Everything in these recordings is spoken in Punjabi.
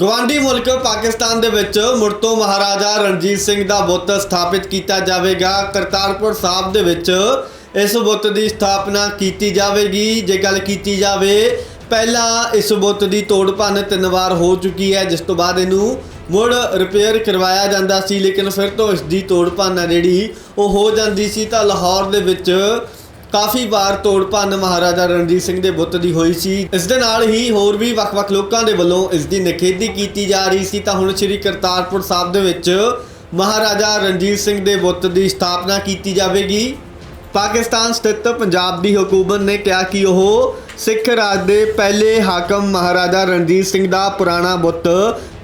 ਗਵਾਂਡੀ ਮੁਲਕ ਪਾਕਿਸਤਾਨ ਦੇ ਵਿੱਚ ਮੁੜ ਤੋਂ ਮਹਾਰਾਜਾ ਰਣਜੀਤ ਸਿੰਘ ਦਾ ਬੁੱਤ ਸਥਾਪਿਤ ਕੀਤਾ ਜਾਵੇਗਾ। ਕਰਤਾਰਪੁਰ ਸਾਹਿਬ ਦੇ ਵਿੱਚ ਇਸ ਬੁੱਤ ਦੀ ਸਥਾਪਨਾ ਕੀਤੀ ਜਾਵੇਗੀ। ਜੇ ਗੱਲ ਕੀਤੀ ਜਾਵੇ, ਪਹਿਲਾਂ ਇਸ ਬੁੱਤ ਦੀ ਤੋੜ ਭੰਨ ਤਿੰਨ ਵਾਰ ਹੋ ਚੁੱਕੀ ਹੈ, ਜਿਸ ਤੋਂ ਬਾਅਦ ਇਹਨੂੰ ਮੁੜ ਰਿਪੇਅਰ ਕਰਵਾਇਆ ਜਾਂਦਾ ਸੀ, ਲੇਕਿਨ ਫਿਰ ਤੋਂ ਇਸ ਦੀ ਤੋੜ ਭੰਨ ਹੈ ਜਿਹੜੀ ਉਹ ਹੋ ਜਾਂਦੀ ਸੀ ਤਾਂ ਲਾਹੌਰ ਦੇ ਵਿੱਚ ਕਾਫੀ ਵਾਰ ਤੋੜ ਭੰਨ ਮਹਾਰਾਜਾ ਰਣਜੀਤ ਸਿੰਘ ਦੇ ਬੁੱਤ ਦੀ ਹੋਈ ਸੀ। ਇਸ ਦੇ ਨਾਲ ਹੀ ਹੋਰ ਵੀ ਵੱਖ-ਵੱਖ ਲੋਕਾਂ ਦੇ ਵੱਲੋਂ ਇਸ ਦੀ ਨਿਖੇਧੀ ਕੀਤੀ ਜਾ ਰਹੀ ਸੀ। ਤਾਂ ਹੁਣ ਸ੍ਰੀ ਕਰਤਾਰਪੁਰ ਸਾਹਿਬ ਦੇ ਵਿੱਚ ਮਹਾਰਾਜਾ ਰਣਜੀਤ ਸਿੰਘ ਦੇ ਬੁੱਤ ਦੀ ਸਥਾਪਨਾ ਕੀਤੀ ਜਾਵੇਗੀ। ਪਾਕਿਸਤਾਨ ਸਥਿਤ ਪੰਜਾਬ ਦੀ ਹਕੂਮਤ ਨੇ ਕਿਹਾ ਕਿ ਉਹ ਸਿੱਖ ਰਾਜ ਦੇ ਪਹਿਲੇ ਹਾਕਮ ਮਹਾਰਾਜਾ ਰਣਜੀਤ ਸਿੰਘ ਦਾ ਪੁਰਾਣਾ ਬੁੱਤ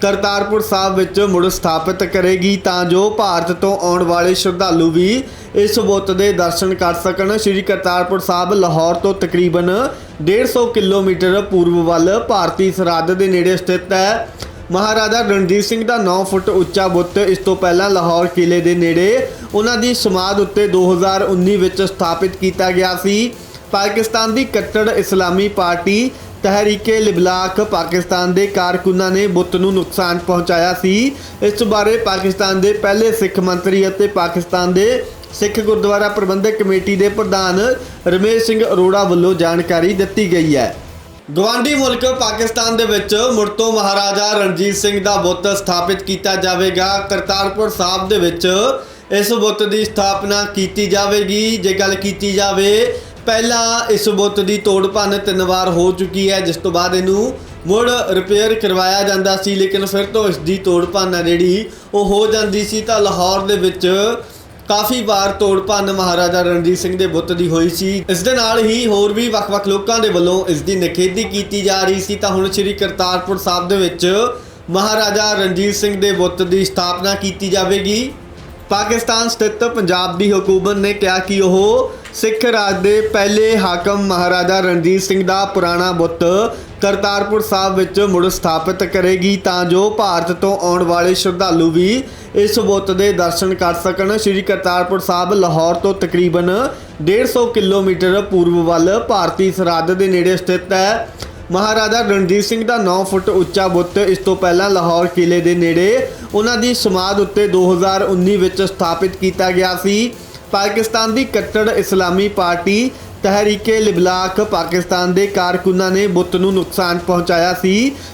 ਕਰਤਾਰਪੁਰ ਸਾਹਿਬ ਵਿੱਚ ਮੁੜ ਸਥਾਪਿਤ ਕਰੇਗੀ ਤਾਂ ਜੋ ਭਾਰਤ ਤੋਂ ਆਉਣ ਵਾਲੇ ਸ਼ਰਧਾਲੂ ਵੀ ਇਸ ਬੁੱਤ ਦੇ ਦਰਸ਼ਨ ਕਰ ਸਕਣ। ਸ੍ਰੀ ਕਰਤਾਰਪੁਰ ਸਾਹਿਬ, ਲਾਹੌਰ ਤੋਂ ਤਕਰੀਬਨ 150 ਕਿਲੋਮੀਟਰ ਪੂਰਬ ਵੱਲ ਭਾਰਤੀ ਸਰਹੱਦ ਦੇ ਨੇੜੇ ਸਥਿਤ ਹੈ। ਮਹਾਰਾਜਾ ਰਣਜੀਤ ਸਿੰਘ ਦਾ 9 ਫੁੱਟ ਉੱਚਾ ਬੁੱਤ ਇਸ ਤੋਂ ਪਹਿਲਾਂ ਲਾਹੌਰ ਕਿਲੇ ਦੇ ਨੇੜੇ ਉਹਨਾਂ ਦੀ ਸਮਾਧ ਉੱਤੇ 2019 ਵਿੱਚ ਸਥਾਪਿਤ ਕੀਤਾ ਗਿਆ ਸੀ। ਪਾਕਿਸਤਾਨ ਦੀ ਕੱਟੜ ਇਸਲਾਮੀ ਪਾਰਟੀ ਤਹਿਰੀਕੇ ਲਿਬਲਾਕ ਪਾਕਿਸਤਾਨ ਦੇ ਕਾਰਕੁਨਾਂ ਨੇ ਬੁੱਤ ਨੂੰ ਨੁਕਸਾਨ ਪਹੁੰਚਾਇਆ ਸੀ। ਇਸ ਬਾਰੇ ਪਾਕਿਸਤਾਨ ਦੇ ਪਹਿਲੇ ਸਿੱਖ ਮੰਤਰੀ ਅਤੇ ਪਾਕਿਸਤਾਨ ਦੇ ਸਿੱਖ ਗੁਰਦੁਆਰਾ ਪ੍ਰਬੰਧਕ ਕਮੇਟੀ ਦੇ ਪ੍ਰਧਾਨ ਰਮੇਸ਼ ਸਿੰਘ ਅਰੋੜਾ ਵੱਲੋਂ ਜਾਣਕਾਰੀ ਦਿੱਤੀ ਗਈ ਹੈ। ਗਵਾਂਡੀ ਮੁਲਕ ਪਾਕਿਸਤਾਨ ਦੇ ਵਿੱਚ ਮੁੜ ਤੋਂ ਮਹਾਰਾਜਾ ਰਣਜੀਤ ਸਿੰਘ ਦਾ ਬੁੱਤ ਸਥਾਪਿਤ ਕੀਤਾ ਜਾਵੇਗਾ। ਕਰਤਾਰਪੁਰ ਸਾਹਿਬ ਦੇ ਵਿੱਚ ਇਸ ਬੁੱਤ ਦੀ ਸਥਾਪਨਾ ਕੀਤੀ ਜਾਵੇਗੀ। ਜੇ ਗੱਲ ਕੀਤੀ ਜਾਵੇ ਪਹਿਲਾਂ ਇਸ ਬੁੱਤ ਦੀ ਤੋੜ ਭੰਨ ਤਿੰਨ ਵਾਰ ਹੋ ਚੁੱਕੀ ਹੈ, ਜਿਸ ਤੋਂ ਬਾਅਦ ਇਹਨੂੰ ਮੁੜ ਰਿਪੇਅਰ ਕਰਵਾਇਆ ਜਾਂਦਾ ਸੀ, ਲੇਕਿਨ ਫਿਰ ਤੋਂ ਇਸ ਦੀ ਤੋੜ ਭੰਨ ਹੈ ਜਿਹੜੀ ਉਹ ਹੋ ਜਾਂਦੀ ਸੀ ਤਾਂ ਲਾਹੌਰ ਦੇ ਵਿੱਚ ਕਾਫੀ ਵਾਰ ਤੋੜ ਭੰਨ ਮਹਾਰਾਜਾ ਰਣਜੀਤ ਸਿੰਘ ਦੇ ਬੁੱਤ ਦੀ ਹੋਈ ਸੀ। ਇਸ ਦੇ ਨਾਲ ਹੀ ਹੋਰ ਵੀ ਵੱਖ-ਵੱਖ ਲੋਕਾਂ ਦੇ ਵੱਲੋਂ ਇਸ ਦੀ ਨਿਖੇਧੀ ਕੀਤੀ ਜਾ ਰਹੀ ਸੀ। ਤਾਂ ਹੁਣ ਸ੍ਰੀ ਕਰਤਾਰਪੁਰ ਸਾਹਿਬ ਦੇ ਵਿੱਚ ਮਹਾਰਾਜਾ ਰਣਜੀਤ ਸਿੰਘ ਦੇ ਬੁੱਤ ਦੀ ਸਥਾਪਨਾ ਕੀਤੀ ਜਾਵੇਗੀ। ਪਾਕਿਸਤਾਨ ਸਥਿਤ ਪੰਜਾਬ ਦੀ ਹਕੂਮਤ ਨੇ ਕਿਹਾ ਕਿ ਉਹ ਸਿੱਖ ਰਾਜ ਦੇ ਪਹਿਲੇ ਹਾਕਮ ਮਹਾਰਾਜਾ ਰਣਜੀਤ ਸਿੰਘ ਦਾ ਪੁਰਾਣਾ ਬੁੱਤ ਕਰਤਾਰਪੁਰ ਸਾਹਿਬ ਵਿੱਚ ਮੁੜ ਸਥਾਪਿਤ ਕਰੇਗੀ ਤਾਂ ਜੋ ਭਾਰਤ ਤੋਂ ਆਉਣ ਵਾਲੇ ਸ਼ਰਧਾਲੂ ਵੀ ਇਸ ਬੁੱਤ ਦੇ ਦਰਸ਼ਨ ਕਰ ਸਕਣ। ਸ੍ਰੀ ਕਰਤਾਰਪੁਰ ਸਾਹਿਬ, ਲਾਹੌਰ ਤੋਂ ਤਕਰੀਬਨ 150 ਕਿਲੋਮੀਟਰ ਪੂਰਬ ਵੱਲ ਭਾਰਤੀ ਸਰਹੱਦ ਦੇ ਨੇੜੇ ਸਥਿਤ ਹੈ। ਮਹਾਰਾਜਾ ਰਣਜੀਤ ਸਿੰਘ ਦਾ 9 ਫੁੱਟ ਉੱਚਾ ਬੁੱਤ ਇਸ ਤੋਂ ਪਹਿਲਾਂ ਲਾਹੌਰ ਕਿਲੇ ਦੇ ਨੇੜੇ ਉਹਨਾਂ ਦੀ ਸਮਾਧ ਉੱਤੇ 2019 ਵਿੱਚ ਸਥਾਪਿਤ ਕੀਤਾ ਗਿਆ ਸੀ। ਪਾਕਿਸਤਾਨ ਦੀ ਕੱਟੜ ਇਸਲਾਮੀ ਪਾਰਟੀ ਤਹਿਰੀਕੇ ਲਿਬਲਾਕ ਪਾਕਿਸਤਾਨ ਦੇ ਕਾਰਕੁਨਾਂ ਨੇ ਬੁੱਤ ਨੂੰ ਨੁਕਸਾਨ ਪਹੁੰਚਾਇਆ ਸੀ।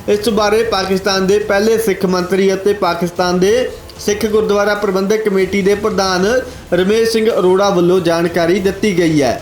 ਇਸ ਬਾਰੇ ਪਾਕਿਸਤਾਨ ਦੇ ਪਹਿਲੇ ਸਿੱਖ ਮੰਤਰੀ ਅਤੇ ਪਾਕਿਸਤਾਨ ਦੇ ਸਿੱਖ ਗੁਰਦੁਆਰਾ ਪ੍ਰਬੰਧਕ ਕਮੇਟੀ ਦੇ ਪ੍ਰਧਾਨ ਰਮੇਸ਼ ਸਿੰਘ ਅਰੋੜਾ ਵੱਲੋਂ ਜਾਣਕਾਰੀ ਦਿੱਤੀ ਗਈ ਹੈ।